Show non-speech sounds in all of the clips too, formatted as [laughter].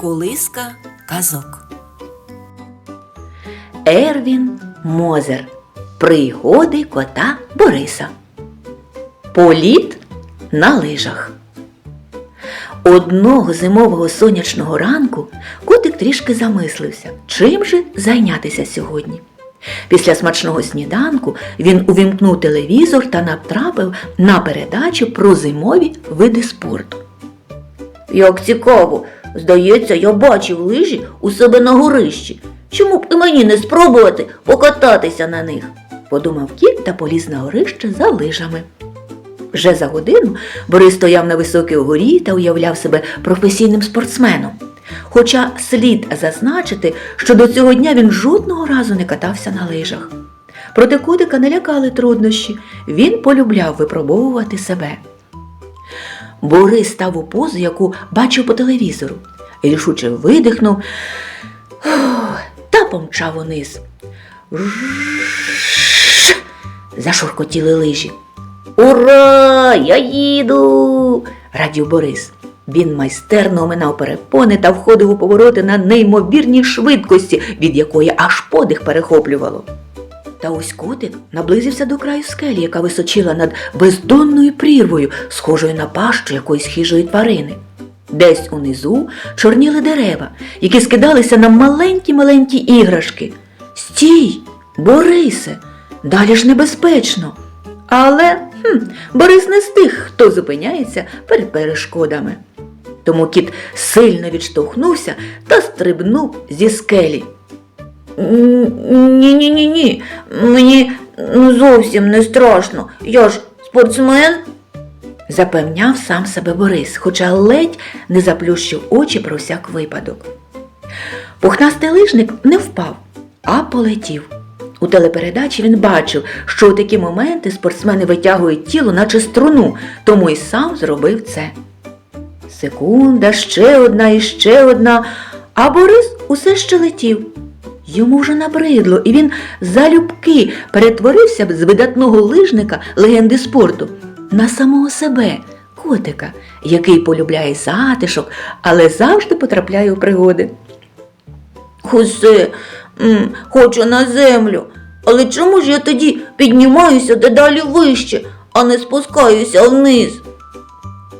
Колиска казок. Ервін Мозер. Пригоди кота Бориса. Політ на лижах. Одного зимового сонячного ранку котик трішки замислився, чим же зайнятися сьогодні. Після смачного сніданку він увімкнув телевізор та натрапив на передачу про зимові види спорту. Як цікаво, здається, я бачив лижі у себе на горищі. Чому б і мені не спробувати покататися на них? подумав кіт та поліз на горище за лижами. Вже за годину Борис стояв на високій горі та уявляв себе професійним спортсменом. Хоча слід зазначити, що до цього дня він жодного разу не катався на лижах. Проте котика не лякали труднощі, він полюбляв випробовувати себе. Борис став у позу, яку бачив по телевізору, рішуче видихнув та помчав униз. Зашуркотіли лижі. Ура! Я їду! радів Борис. Він майстерно оминав перепони та входив у повороти на неймовірній швидкості, від якої аж подих перехоплювало. Та ось котик наблизився до краю скелі, яка височила над бездонною прірвою, схожою на пащу якоїсь хижої тварини. Десь унизу чорніли дерева, які скидалися на маленькі-маленькі іграшки. Стій, Борисе, далі ж небезпечно. Але хм, Борис не з тих, хто зупиняється перед перешкодами. Тому кіт сильно відштовхнувся та стрибнув зі скелі. Ні, ні, ні, ні. Мені ну, зовсім не страшно. Я ж спортсмен. запевняв сам себе Борис, хоча ледь не заплющив очі про всяк випадок. Пухнастий лижник не впав, а полетів. У телепередачі він бачив, що у такі моменти спортсмени витягують тіло, наче струну, тому й сам зробив це. Секунда, ще одна і ще одна, а Борис усе ще летів. Йому вже набридло, і він залюбки перетворився б з видатного лижника легенди спорту на самого себе, котика, який полюбляє затишок, але завжди потрапляє у пригоди. Хусе, хочу на землю. Але чому ж я тоді піднімаюся дедалі вище, а не спускаюся вниз?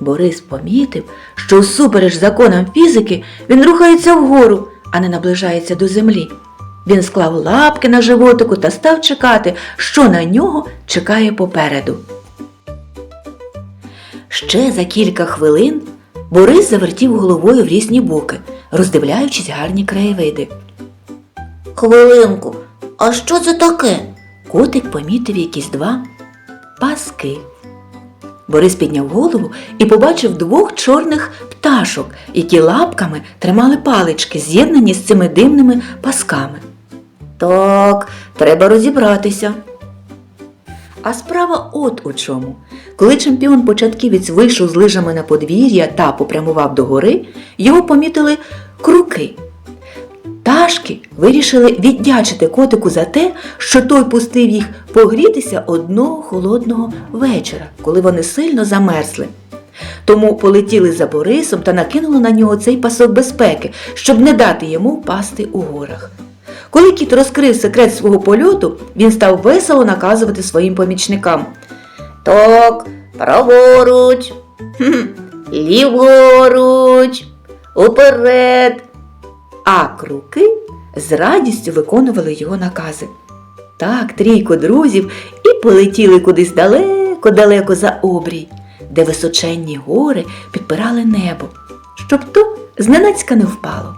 Борис помітив, що всупереч законам фізики він рухається вгору, а не наближається до землі. Він склав лапки на животику та став чекати, що на нього чекає попереду. Ще за кілька хвилин Борис завертів головою в різні боки, роздивляючись гарні краєвиди. Хвилинку, а що це таке? Котик помітив якісь два паски. Борис підняв голову і побачив двох чорних пташок, які лапками тримали палички, з'єднані з цими дивними пасками. Так, треба розібратися. А справа от у чому. Коли чемпіон початківець вийшов з лижами на подвір'я та попрямував до гори, його помітили круки. Ташки вирішили віддячити котику за те, що той пустив їх погрітися одного холодного вечора, коли вони сильно замерзли. Тому полетіли за Борисом та накинули на нього цей пасок безпеки, щоб не дати йому впасти у горах. Коли кіт розкрив секрет свого польоту, він став весело наказувати своїм помічникам. Так, праворуч, хм, [laughs] ліворуч, уперед. А круки з радістю виконували його накази. Так, трійко друзів і полетіли кудись далеко-далеко за обрій, де височенні гори підпирали небо, щоб то зненацька не впало.